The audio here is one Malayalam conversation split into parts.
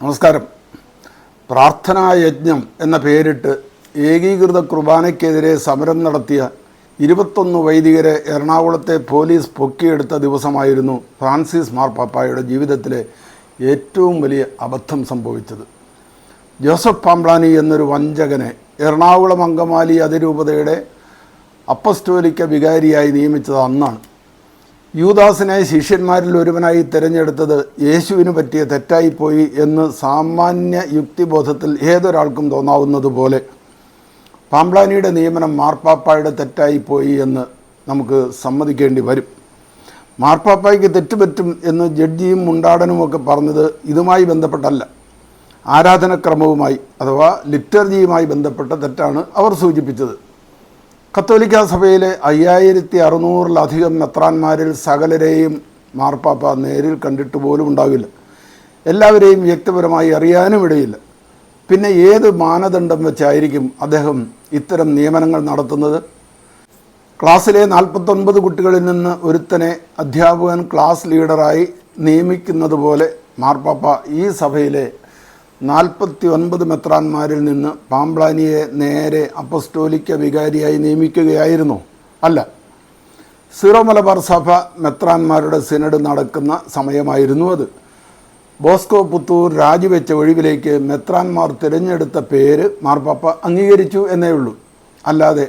നമസ്കാരം. പ്രാർത്ഥനാ യജ്ഞം എന്ന പേരിട്ട് ഏകീകൃത കുർബാനയ്ക്കെതിരെ സമരം നടത്തിയ ഇരുപത്തൊന്ന് വൈദികരെ എറണാകുളത്തെ പോലീസ് പൊക്കിയെടുത്ത ദിവസമായിരുന്നു ഫ്രാൻസിസ് മാർപ്പാപ്പായുടെ ജീവിതത്തിലെ ഏറ്റവും വലിയ അബദ്ധം സംഭവിച്ചത്. ജോസഫ് പാംബ്ലാനി എന്നൊരു വഞ്ചകനെ എറണാകുളം അങ്കമാലി അതിരൂപതയുടെ അപ്പസ്റ്റോലിക്ക വികാരിയായി നിയമിച്ചത് അന്നാണ്. യൂദാസിനെ ശിഷ്യന്മാരിൽ ഒരുവനായി തിരഞ്ഞെടുത്തത് യേശുവിന് പറ്റിയ തെറ്റായിപ്പോയി എന്ന് സാമാന്യ യുക്തിബോധത്തിൽ ഏതൊരാൾക്കും തോന്നാവുന്നതുപോലെ പാംബ്ലാനിയുടെ നിയമനം മാർപ്പാപ്പായുടെ തെറ്റായിപ്പോയി എന്ന് നമുക്ക് സമ്മതിക്കേണ്ടി വരും. മാർപ്പാപ്പായ്ക്ക് തെറ്റുപറ്റും എന്ന് ജഡ്ജിയും മുണ്ടാടനുമൊക്കെ പറഞ്ഞത് ഇതുമായി ബന്ധപ്പെട്ടല്ല. ആരാധനക്രമവുമായി അഥവാ ലിറ്റർജിയുമായി ബന്ധപ്പെട്ട തെറ്റാണ് അവർ സൂചിപ്പിച്ചത്. കത്തോലിക്ക സഭയിലെ അയ്യായിരത്തി അറുന്നൂറിലധികം മെത്രാന്മാരിൽ സകലരെയും മാർപ്പാപ്പ നേരിൽ കണ്ടിട്ട് പോലും ഉണ്ടാവില്ല. എല്ലാവരെയും വ്യക്തിപരമായി അറിയാനും ഇടയില്ല. പിന്നെ ഏത് മാനദണ്ഡം വെച്ചായിരിക്കും അദ്ദേഹം ഇത്തരം നിയമനങ്ങൾ നടത്തുന്നത്? ക്ലാസ്സിലെ നാൽപ്പത്തൊൻപത് കുട്ടികളിൽ നിന്ന് ഒരുത്തനെ അധ്യാപകൻ ക്ലാസ് ലീഡറായി നിയമിക്കുന്നത് പോലെ മാർപ്പാപ്പ ഈ സഭയിലെ നാൽപ്പത്തി ഒൻപത് മെത്രാന്മാരിൽ നിന്ന് പാമ്പ്ലാനിയെ നേരെ അപ്പസ്റ്റോലിക്ക വികാരിയായി നിയമിക്കുകയായിരുന്നു. അല്ല സീറോ മലബാർ സഭ മെത്രാന്മാരുടെ സിനഡ് നടക്കുന്ന സമയമായിരുന്നു അത്. ബോസ്കോ പുത്തൂർ രാജിവെച്ച ഒഴിവിലേക്ക് മെത്രാന്മാർ തിരഞ്ഞെടുത്ത പേര് മാർപ്പാപ്പ അംഗീകരിച്ചു എന്നേ ഉള്ളൂ. അല്ലാതെ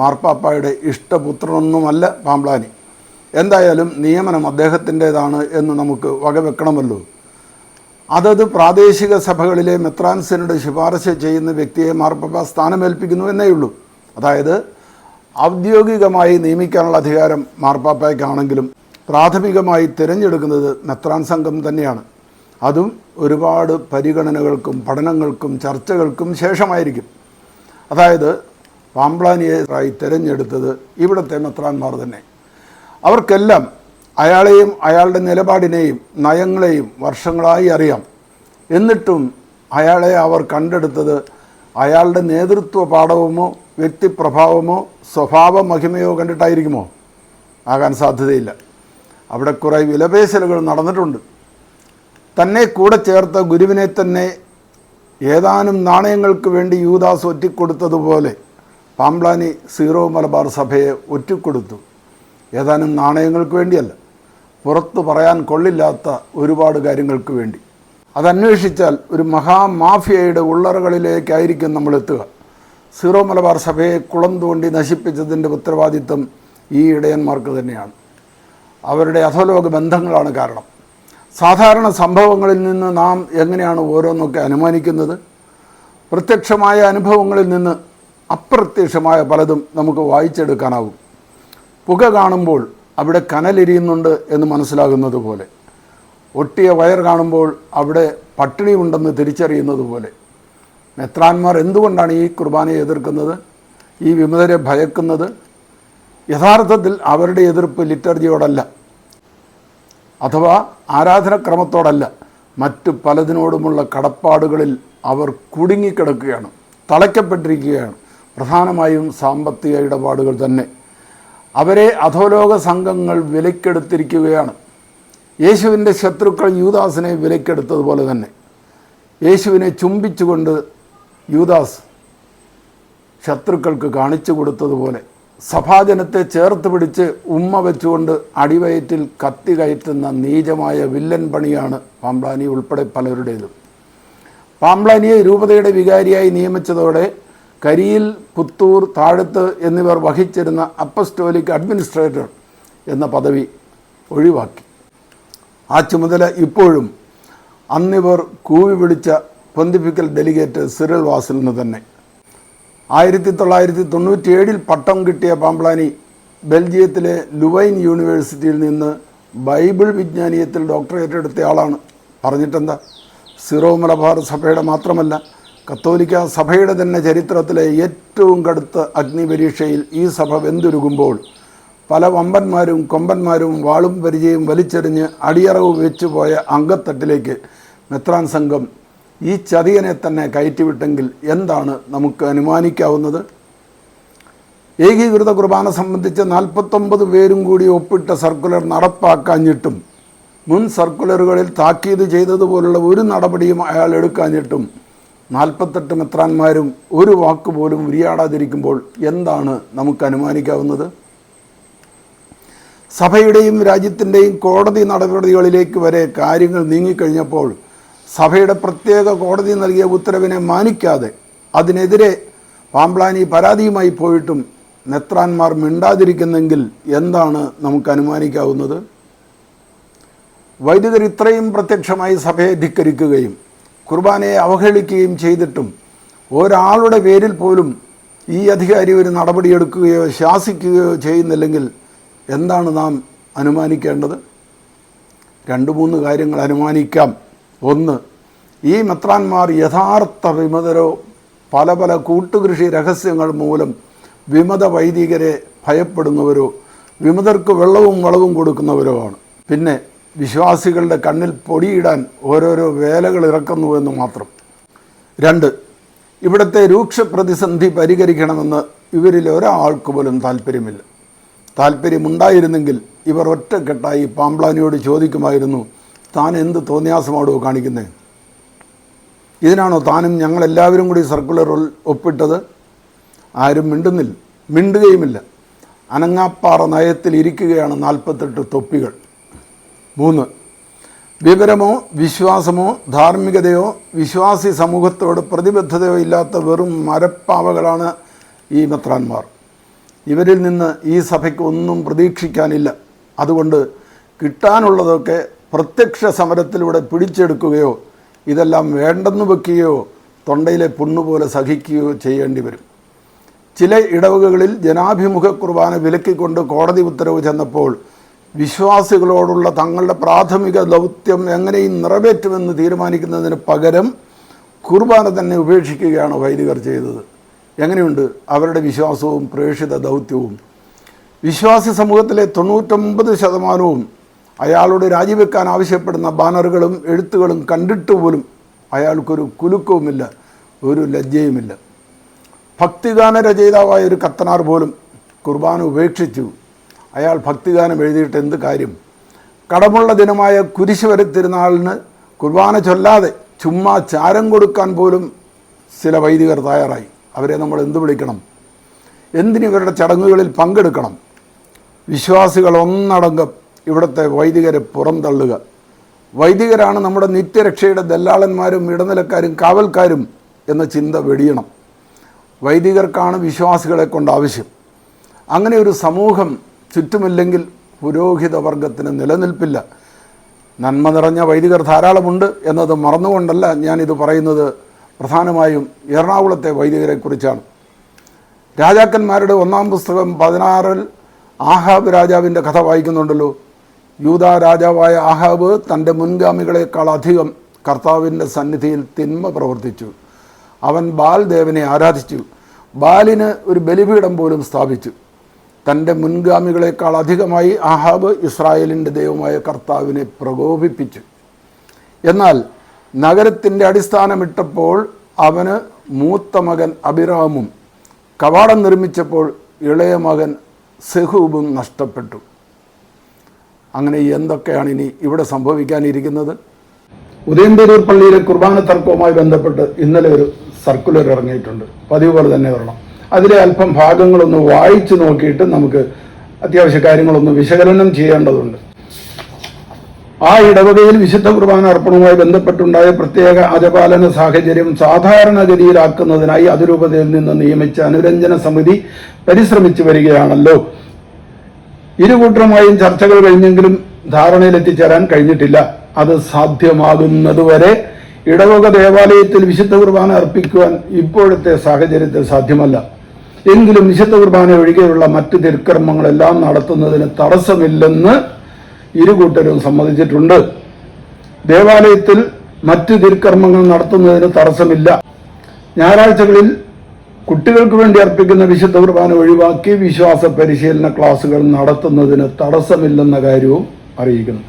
മാർപ്പാപ്പയുടെ ഇഷ്ടപുത്രനൊന്നുമല്ല പാമ്പ്ലാനി. എന്തായാലും നിയമനം അദ്ദേഹത്തിന്റേതാണ് എന്ന് നമുക്ക് വകവെക്കണമല്ലോ. അതത് പ്രാദേശിക സഭകളിലെ മെത്രാൻസിനോട് ശുപാർശ ചെയ്യുന്ന വ്യക്തിയെ മാർപ്പാപ്പ സ്ഥാനമേൽപ്പിക്കുന്നു എന്നേ ഉള്ളൂ. അതായത് ഔദ്യോഗികമായി നിയമിക്കാനുള്ള അധികാരം മാർപ്പാപ്പയ്ക്കാണെങ്കിലും പ്രാഥമികമായി തിരഞ്ഞെടുക്കുന്നത് മെത്രാൻ സംഘം തന്നെയാണ്. അതും ഒരുപാട് പരിഗണനകൾക്കും പഠനങ്ങൾക്കും ചർച്ചകൾക്കും ശേഷമായിരിക്കും. അതായത് പാംപ്ലാനിയായി തിരഞ്ഞെടുത്തത് ഇവിടുത്തെ മെത്രാന്മാർ തന്നെ. അവർക്കെല്ലാം അയാളെയും അയാളുടെ നിലപാടിനെയും നയങ്ങളെയും വർഷങ്ങളായി അറിയാം. എന്നിട്ടും അയാളെ അവർ കണ്ടെടുത്തത് അയാളുടെ നേതൃത്വ പാഠവുമോ വ്യക്തിപ്രഭാവമോ സ്വഭാവ മഹിമയോ കണ്ടിട്ടായിരിക്കുമോ? ആകാൻ സാധ്യതയില്ല. അവിടെ കുറേ വിലപേശലുകൾ നടന്നിട്ടുണ്ട്. തന്നെ കൂടെ ചേർത്ത ഗുരുവിനെ തന്നെ ഏതാനും നാണയങ്ങൾക്ക് വേണ്ടി യൂദാസ് ഒറ്റിക്കൊടുത്തതുപോലെ പാംബ്ലാനി സീറോ മലബാർ സഭയെ ഒറ്റിക്കൊടുത്തു. ഏതാനും നാണയങ്ങൾക്ക് വേണ്ടിയല്ല. പുറത്തു പറയാൻ കൊള്ളില്ലാത്ത ഒരുപാട് കാര്യങ്ങൾക്ക് വേണ്ടി. അതന്വേഷിച്ചാൽ ഒരു മഹാമാഫിയയുടെ ഉള്ളറകളിലേക്കായിരിക്കും നമ്മൾ എത്തുക. സീറോ മലബാർ സഭയെ കുളം തോണ്ടി നശിപ്പിച്ചതിന്റെ ഉത്തരവാദിത്വം ഈ ഇടയന്മാർക്ക് തന്നെയാണ്. അവരുടെ അധോലോക ബന്ധങ്ങളാണ് കാരണം. സാധാരണ സംഭവങ്ങളിൽ നിന്ന് നാം എങ്ങനെയാണ് ഓരോന്നൊക്കെ അനുമാനിക്കുന്നത്? പ്രത്യക്ഷമായ അനുഭവങ്ങളിൽ നിന്ന് അപ്രത്യക്ഷമായ പലതും നമുക്ക് വായിച്ചെടുക്കാനാവും. പുക കാണുമ്പോൾ അവിടെ കനലെരിയുന്നുണ്ട് എന്ന് മനസ്സിലാകുന്നത് പോലെ. ഒട്ടിയ വയർ കാണുമ്പോൾ അവിടെ പട്ടിണി ഉണ്ടെന്ന് തിരിച്ചറിയുന്നത് പോലെ. മെത്രാന്മാർ എന്തുകൊണ്ടാണ് ഈ കുർബാനയെ എതിർക്കുന്നത്? ഈ വിമതരെ ഭയക്കുന്നത്? യഥാർത്ഥത്തിൽ അവരുടെ എതിർപ്പ് ലിറ്റർജിയോടല്ല. അഥവാ ആരാധനക്രമത്തോടല്ല. മറ്റു പലതിനോടുമുള്ള കടപ്പാടുകളിൽ അവർ കുടുങ്ങിക്കിടക്കുകയാണ് തളയ്ക്കപ്പെട്ടിരിക്കുകയാണ്. പ്രധാനമായും സാമ്പത്തിക ഇടപാടുകൾ തന്നെ. അവരെ അധോലോക സംഘങ്ങൾ വിലക്കെടുത്തിരിക്കുകയാണ്. യേശുവിന്റെ ശത്രുക്കൾ യൂദാസിനെ വിലക്കെടുത്തതുപോലെ തന്നെ. യേശുവിനെ ചുംബിച്ചുകൊണ്ട് യൂദാസ് ശത്രുക്കൾക്ക് കാണിച്ചു കൊടുത്തതുപോലെ. സഭാജനത്തെ ചേർത്ത് പിടിച്ച് ഉമ്മ വെച്ചുകൊണ്ട് അടിവയറ്റിൽ കത്തി കയറ്റുന്ന നീചമായ വില്ലൻ പണിയാണ് പാംബ്ലാനി ഉൾപ്പെടെ പലരുടേതും. പാംബ്ലാനിയെ രൂപതയുടെ വികാരിയായി നിയമിച്ചതോടെ കരിയിൽ പുത്തൂർ താഴത്ത് എന്നിവർ വഹിച്ചിരുന്ന അപ്പസ്റ്റോലിക് അഡ്മിനിസ്ട്രേറ്റർ എന്ന പദവി ഒഴിവാക്കി. ആ ചുമതല ഇപ്പോഴും അന്നിവർ കൂവി വിളിച്ച പൊന്തിഫിക്കൽ ഡെലിഗേറ്റ് സിറിൽ വാസലിന് തന്നെ. ആയിരത്തി തൊള്ളായിരത്തി തൊണ്ണൂറ്റിയേഴിൽ പട്ടം കിട്ടിയ പാംപ്ലാനി ബെൽജിയത്തിലെ ലുവൈൻ യൂണിവേഴ്സിറ്റിയിൽ നിന്ന് ബൈബിൾ വിജ്ഞാനീയത്തിൽ ഡോക്ടറേറ്റ് എടുത്തയാളാണ് പറഞ്ഞിട്ടെന്താ? സിറോ മലബാർ സഭയുടെ മാത്രമല്ല കത്തോലിക്ക സഭയുടെ തന്നെ ചരിത്രത്തിലെ ഏറ്റവും കടുത്ത അഗ്നിപരീക്ഷയിൽ ഈ സഭ വെന്തുരുകുമ്പോൾ പല വമ്പന്മാരും കൊമ്പന്മാരും വാളും പരിചയം വലിച്ചെറിഞ്ഞ് അടിയറവ് വെച്ചു പോയ അങ്കത്തട്ടിലേക്ക് മെത്രാൻ സംഘം ഈ ചതിയനെ തന്നെ കയറ്റിവിട്ടെങ്കിൽ എന്താണ് നമുക്ക് അനുമാനിക്കാവുന്നത്? ഏകീകൃത കുർബാന സംബന്ധിച്ച് നാൽപ്പത്തൊമ്പത് പേരും കൂടി ഒപ്പിട്ട സർക്കുലർ നടപ്പാക്കാഞ്ഞിട്ടും മുൻ സർക്കുലറുകളിൽ താക്കീത് ചെയ്തതുപോലുള്ള ഒരു നടപടിയും അയാൾ എടുക്കാഞ്ഞിട്ടും നാൽപ്പത്തെട്ട് മെത്രാന്മാരും ഒരു വാക്ക് പോലും ഉരിയാടാതിരിക്കുമ്പോൾ എന്താണ് നമുക്ക് അനുമാനിക്കാവുന്നത്? സഭയുടെയും രാജ്യത്തിന്റെയും കോടതി നടപടികളിലേക്ക് വരെ കാര്യങ്ങൾ നീങ്ങിക്കഴിഞ്ഞപ്പോൾ സഭയുടെ പ്രത്യേക കോടതി നൽകിയ ഉത്തരവിനെ മാനിക്കാതെ അതിനെതിരെ പാമ്പ്ലാനി പരാതിയുമായി പോയിട്ടും മെത്രാന്മാർ മിണ്ടാതിരിക്കുന്നെങ്കിൽ എന്താണ് നമുക്ക് അനുമാനിക്കാവുന്നത്? വൈദികർ ഇത്രയും പ്രത്യക്ഷമായി സഭയെ ധിക്കരിക്കുകയും കുർബാനയെ അവഹേളിക്കുകയും ചെയ്തിട്ടും ഒരാളുടെ പേരിൽ പോലും ഈ അധികാരി ഒരു നടപടിയെടുക്കുകയോ ശാസിക്കുകയോ ചെയ്യുന്നില്ലെങ്കിൽ എന്താണ് നാം അനുമാനിക്കേണ്ടത്? രണ്ട് മൂന്ന് കാര്യങ്ങൾ അനുമാനിക്കാം. ഒന്ന് ഈ മെത്രാന്മാർ യഥാർത്ഥ വിമതരോ പല പല കൂട്ടുകൃഷി രഹസ്യങ്ങൾ മൂലം വിമത വൈദികരെ ഭയപ്പെടുന്നവരോ വിമതർക്ക് വെള്ളവും വളവും കൊടുക്കുന്നവരോ ആണ്. പിന്നെ വിശ്വാസികളുടെ കണ്ണിൽ പൊടിയിടാൻ ഓരോരോ വേലകൾ ഇറക്കുന്നുവെന്ന് മാത്രം. രണ്ട് ഇവിടുത്തെ രൂക്ഷ പ്രതിസന്ധി പരിഹരിക്കണമെന്ന് ഇവരിൽ ഒരാൾക്ക് പോലും താല്പര്യമില്ല. താല്പര്യമുണ്ടായിരുന്നെങ്കിൽ ഇവർ ഒറ്റക്കെട്ടായി പാമ്പ്ലാനിയോട് ചോദിക്കുമായിരുന്നു താൻ എന്ത് തോന്നിയാസമാടോ കാണിക്കുന്നത് ഇതിനാണോ താനും ഞങ്ങളെല്ലാവരും കൂടി സർക്കുലറിൽ ഒപ്പിട്ടത്? ആരും മിണ്ടുന്നില്ല മിണ്ടുകയുമില്ല. അനങ്ങാപ്പാറ നയത്തിൽ ഇരിക്കുകയാണ് നാൽപ്പത്തെട്ട് തൊപ്പികൾ. മൂന്ന്. വിവരമോ വിശ്വാസമോ ധാർമ്മികതയോ വിശ്വാസി സമൂഹത്തോട് പ്രതിബദ്ധതയോ ഇല്ലാത്ത വെറും മരപ്പാവകളാണ് ഈ മെത്രാന്മാർ. ഇവരിൽ നിന്ന് ഈ സഭയ്ക്ക് ഒന്നും പ്രതീക്ഷിക്കാനില്ല. അതുകൊണ്ട് കിട്ടാനുള്ളതൊക്കെ പ്രത്യക്ഷ സമരത്തിലൂടെ പിടിച്ചെടുക്കുകയോ ഇതെല്ലാം വേണ്ടെന്ന് വെക്കുകയോ തൊണ്ടയിലെ പുണ്ണുപോലെ സഹിക്കുകയോ ചെയ്യേണ്ടി വരും. ചില ഇടവകകളിൽ ജനാഭിമുഖ കുർബാന വിലക്കിക്കൊണ്ട് കോടതി ഉത്തരവ് ചെന്നപ്പോൾ വിശ്വാസികളോടുള്ള തങ്ങളുടെ പ്രാഥമിക ദൗത്യം എങ്ങനെയും നിറവേറ്റുമെന്ന് തീരുമാനിക്കുന്നതിന് പകരം കുർബാന തന്നെ ഉപേക്ഷിക്കുകയാണ് വൈദികർ ചെയ്തത്. എങ്ങനെയുണ്ട്? അവരുടെ വിശ്വാസവും പ്രേക്ഷിത ദൗത്യവും. വിശ്വാസി സമൂഹത്തിലെ തൊണ്ണൂറ്റൊമ്പത് ശതമാനവും അയാളോട് രാജിവെക്കാൻ ആവശ്യപ്പെടുന്ന ബാനറുകളും എഴുത്തുകളും കണ്ടിട്ട് പോലും അയാൾക്കൊരു കുലുക്കവുമില്ല ഒരു ലജ്ജയുമില്ല. ഭക്തിഗാന രചയിതാവായ ഒരു കത്തനാർ പോലും കുർബാന ഉപേക്ഷിച്ചു. അയാൾ ഭക്തിഗാനം എഴുതിയിട്ട് എന്ത് കാര്യം? കടമുള്ള ദിനമായ കുരിശ് വരെ തിരുനാളിന് കുർബാന ചൊല്ലാതെ ചുമ്മാ ചാരം കൊടുക്കാൻ പോലും ചില വൈദികർ തയ്യാറായി. അവരെ നമ്മൾ എന്ത് വിളിക്കണം? എന്തിനിവരുടെ ചടങ്ങുകളിൽ പങ്കെടുക്കണം? വിശ്വാസികൾ ഒന്നടങ്കം ഇവിടുത്തെ വൈദികരെ പുറന്തള്ളുക വൈദികരാണ് നമ്മുടെ നിത്യരക്ഷയുടെ ദല്ലാളന്മാരും ഇടനിലക്കാരും കാവൽക്കാരും എന്ന ചിന്ത വെടിയണം. വൈദികർക്കാണ് വിശ്വാസികളെ കൊണ്ട് ആവശ്യം. അങ്ങനെ ഒരു സമൂഹം ചുറ്റുമില്ലെങ്കിൽ പുരോഹിത വർഗത്തിന് നിലനിൽപ്പില്ല. നന്മ നിറഞ്ഞ വൈദികർ ധാരാളമുണ്ട് എന്നത് മറന്നുകൊണ്ടല്ല ഞാനിത് പറയുന്നത്. പ്രധാനമായും എറണാകുളത്തെ വൈദികരെക്കുറിച്ചാണ്. രാജാക്കന്മാരുടെ ഒന്നാം പുസ്തകം പതിനാറിൽ ആഹാബ് രാജാവിന്റെ കഥ വായിക്കുന്നുണ്ടല്ലോ. യൂത രാജാവായ ആഹാബ് തന്റെ മുൻഗാമികളെക്കാൾ അധികം കർത്താവിന്റെ സന്നിധിയിൽ തിന്മ പ്രവർത്തിച്ചു. അവൻ ബാൽ ദേവനെ ആരാധിച്ചു. ബാലിന് ഒരു ബലിപീഠം പോലും സ്ഥാപിച്ചു. തന്റെ മുൻഗാമികളെക്കാൾ അധികമായി ആഹാബ് ഇസ്രായേലിന്റെ ദൈവമായ കർത്താവിനെ പ്രകോപിപ്പിച്ചു. എന്നാൽ നഗരത്തിന്റെ അടിസ്ഥാനമിട്ടപ്പോൾ അവന് മൂത്ത മകൻ അഭിറാമും കവാടം നിർമ്മിച്ചപ്പോൾ ഇളയ മകൻ സെഹൂബും നഷ്ടപ്പെട്ടു. അങ്ങനെ എന്തൊക്കെയാണ് ഇനി ഇവിടെ സംഭവിക്കാനിരിക്കുന്നത്? ഉദയംപേരൂർ പള്ളിയിലെ കുർബാന തർക്കവുമായി ബന്ധപ്പെട്ട് ഇന്നലെ ഒരു സർക്കുലർ ഇറങ്ങിയിട്ടുണ്ട്. പതിവ് പോലെ തന്നെ വരണം. അതിലെ അല്പം ഭാഗങ്ങളൊന്ന് വായിച്ചു നോക്കിയിട്ട് നമുക്ക് അത്യാവശ്യ കാര്യങ്ങളൊന്ന് വിശകലനം ചെയ്യേണ്ടതുണ്ട്. ആ ഇടവകയിൽ വിശുദ്ധ കുർബാന അർപ്പണവുമായി ബന്ധപ്പെട്ടുണ്ടായ പ്രത്യേക അജപാലന സാഹചര്യം സാധാരണഗതിയിലാക്കുന്നതിനായി അതിരൂപതയിൽ നിന്ന് നിയമിച്ച അനുരഞ്ജന സമിതി പരിശ്രമിച്ചു വരികയാണല്ലോ. ഇരുകൂട്ടരുമായും ചർച്ചകൾ കഴിഞ്ഞെങ്കിലും ധാരണയിലെത്തിച്ചേരാൻ കഴിഞ്ഞിട്ടില്ല. അത് സാധ്യമാകുന്നതുവരെ ഇടവക ദേവാലയത്തിൽ വിശുദ്ധ കുർബാന അർപ്പിക്കുവാൻ ഇപ്പോഴത്തെ സാഹചര്യത്തിൽ സാധ്യമല്ല. എങ്കിലും നിശബ്ദ കുർബാന ഒഴികെയുള്ള മറ്റ് തിരുക്കർമ്മങ്ങളെല്ലാം നടത്തുന്നതിന് തടസ്സമില്ലെന്ന് ഇരുകൂട്ടരും സമ്മതിച്ചിട്ടുണ്ട്. ദേവാലയത്തിൽ മറ്റ് തിരുക്കർമ്മങ്ങൾ നടത്തുന്നതിന് തടസ്സമില്ല. ഞായറാഴ്ചകളിൽ കുട്ടികൾക്ക് വേണ്ടി അർപ്പിക്കുന്ന വിശുദ്ധ കുർബാന ഒഴിവാക്കി വിശ്വാസ പരിശീലന ക്ലാസുകൾ നടത്തുന്നതിന് തടസ്സമില്ലെന്ന കാര്യവും അറിയിക്കുന്നു.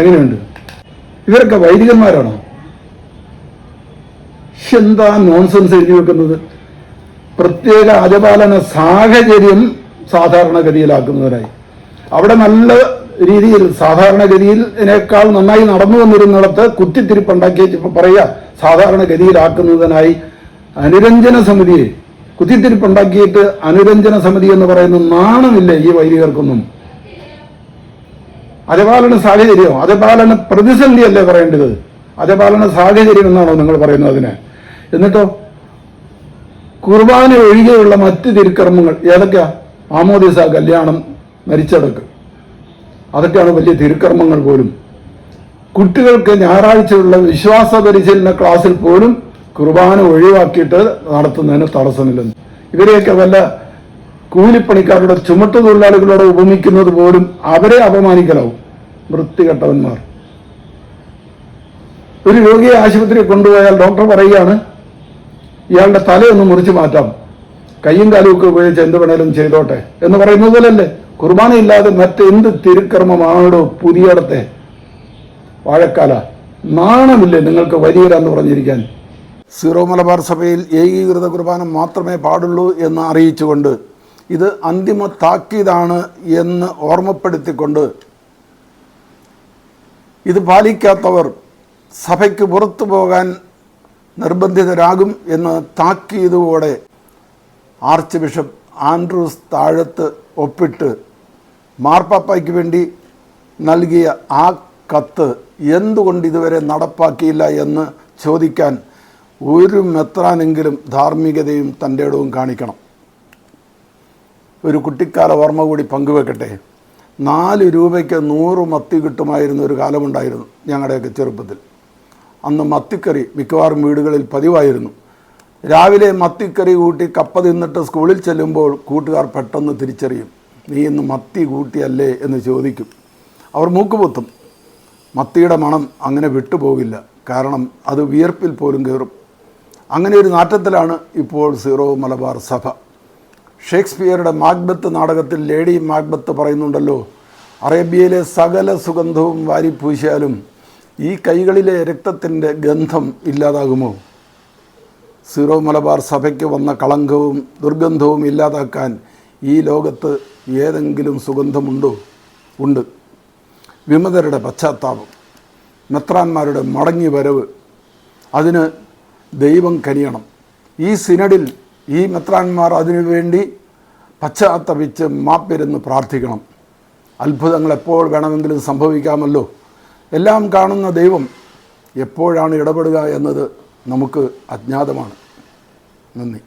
എങ്ങനെയുണ്ട്? ഇവരൊക്കെ വൈദികന്മാരാണോ? എന്താ നോൺസെൻസ് എഴുതി വെക്കുന്നത്? പ്രത്യേക അജപാലന സാഹചര്യം സാധാരണഗതിയിലാക്കുന്നവരായി. അവിടെ നല്ല രീതിയിൽ സാധാരണഗതിയിൽ ഇതിനേക്കാൾ നന്നായി നടന്നു വന്നിരുന്നിടത്ത് കുത്തിത്തിരിപ്പുണ്ടാക്കിയ പറയുക സാധാരണഗതിയിലാക്കുന്നതിനായി അനുരഞ്ജന സമിതിയെ കുത്തിത്തിരിപ്പുണ്ടാക്കിയിട്ട് അനുരഞ്ജന സമിതി എന്ന് പറയുന്ന നാണമില്ല ഈ വൈദികർക്കൊന്നും. അജപാലന സാഹചര്യം അജപാലന പ്രതിസന്ധി അല്ലേ പറയേണ്ടത്? അജപാലന സാഹചര്യം എന്നാണോ നിങ്ങൾ പറയുന്നത് അതിനെ? എന്നിട്ടോ കുർബാന ഒഴികെയുള്ള മറ്റ് തിരുക്കർമ്മങ്ങൾ ഏതൊക്കെയാ? ആമോദിസ കല്യാണം മരിച്ചടക്ക്. അതൊക്കെയാണ് വലിയ തിരുക്കർമ്മങ്ങൾ പോലും. കുട്ടികൾക്ക് ഞായറാഴ്ചയുള്ള വിശ്വാസ പരിശീലന ക്ലാസ്സിൽ പോലും കുർബാന ഒഴിവാക്കിയിട്ട് നടത്തുന്നതിന് തടസ്സമില്ലെന്ന്. ഇവരെയൊക്കെ വല്ല കൂലിപ്പണിക്കാരുടെ ചുമട്ടു തൊഴിലാളികളോട് ഉപമിക്കുന്നത് പോലും അവരെ അപമാനിക്കലാവും. വൃത്തികെട്ടവന്മാർ. ഒരു രോഗിയെ ആശുപത്രിയിൽ കൊണ്ടുപോയാൽ ഡോക്ടർ പറയുകയാണ് ഇയാളുടെ തലയൊന്ന് മുറിച്ചു മാറ്റാം. കയ്യും കാലുമൊക്കെ ഉപയോഗിച്ച് എന്ത് വേണേലും ചെയ്തോട്ടെ എന്ന് പറയുന്നത് പോലല്ലേ? കുർബാനയില്ലാതെ മറ്റെന്ത് തിരുക്കർമ്മമാണോ പുതിയടത്തെ? വാഴക്കാല നാണമില്ലേ നിങ്ങൾക്ക് വലിയരാന്ന് പറഞ്ഞിരിക്കാൻ? സീറോ മലബാർ സഭയിൽ ഏകീകൃത കുർബാന മാത്രമേ പാടുള്ളൂ എന്ന് അറിയിച്ചുകൊണ്ട് ഇത് അന്തിമ താക്കീതാണ് എന്ന് ഓർമ്മപ്പെടുത്തിക്കൊണ്ട് ഇത് പാലിക്കാത്തവർ സഭയ്ക്ക് പുറത്തു പോകാൻ നിർബന്ധിതരാകും എന്ന് താക്കീതോടെ ആർച്ച് ബിഷപ്പ് ആൻഡ്രൂസ് താഴത്ത് ഒപ്പിട്ട് മാർപ്പാപ്പയ്ക്ക് വേണ്ടി നൽകിയ ആ കത്ത് എന്തുകൊണ്ട് ഇതുവരെ നടപ്പാക്കിയില്ല എന്ന് ചോദിക്കാൻ ഒരു മെത്രാനെങ്കിലും ധാർമ്മികതയും തന്റെ ഇടവും കാണിക്കണം. ഒരു കുട്ടിക്കാല ഓർമ്മ കൂടി പങ്കുവെക്കട്ടെ. നാല് രൂപയ്ക്ക് നൂറ് മത്തി കിട്ടുമായിരുന്ന ഒരു കാലമുണ്ടായിരുന്നു ഞങ്ങളുടെയൊക്കെ ചെറുപ്പത്തിൽ. അന്ന് മത്തിക്കറി മിക്കവാറും വീടുകളിൽ പതിവായിരുന്നു. രാവിലെ മത്തിക്കറി കൂട്ടി കപ്പ തിന്നിട്ട് സ്കൂളിൽ ചെല്ലുമ്പോൾ കൂട്ടുകാർ പെട്ടെന്ന് തിരിച്ചറിയും നീ ഇന്ന് മത്തി കൂട്ടിയല്ലേ? എന്ന് ചോദിക്കും. അവർ മൂക്കുപൊത്തും. മത്തിയുടെ മണം അങ്ങനെ വിട്ടുപോകില്ല. കാരണം അത് വിയർപ്പിൽ പോലും കയറും. അങ്ങനെ ഒരു നാറ്റത്തിലാണ് ഇപ്പോൾ സീറോ മലബാർ സഭ. ഷേക്സ്പിയറുടെ മാഗ്ബത്ത് നാടകത്തിൽ ലേഡി മാഗ്ബത്ത് പറയുന്നുണ്ടല്ലോ അറേബ്യയിലെ സകല സുഗന്ധവും വാരിപ്പൂശിയാലും ഈ കൈകളിലെ രക്തത്തിന്റെ ഗന്ധം ഇല്ലാതാകുമോ? സീറോ മലബാർ സഭയ്ക്ക് വന്ന കളങ്കവും ദുർഗന്ധവും ഇല്ലാതാക്കാൻ ഈ ലോകത്ത് ഏതെങ്കിലും സുഗന്ധമുണ്ടോ? ഉണ്ട്. വിമതരുടെ പശ്ചാത്താപം മെത്രാന്മാരുടെ മടങ്ങി വരവ് അതിന് ദൈവം കനിയണം. ഈ സിനഡിൽ ഈ മെത്രാന്മാർ അതിനുവേണ്ടി പശ്ചാത്തപിച്ച് മാപ്പിരുന്ന് പ്രാർത്ഥിക്കണം. അത്ഭുതങ്ങൾ എപ്പോൾ വേണമെങ്കിലും സംഭവിക്കാമല്ലോ. എല്ലാം കാണുന്ന ദൈവം എപ്പോഴാണ് ഇടപെടുക എന്നത് നമുക്ക് അജ്ഞാതമാണ്. നന്ദി.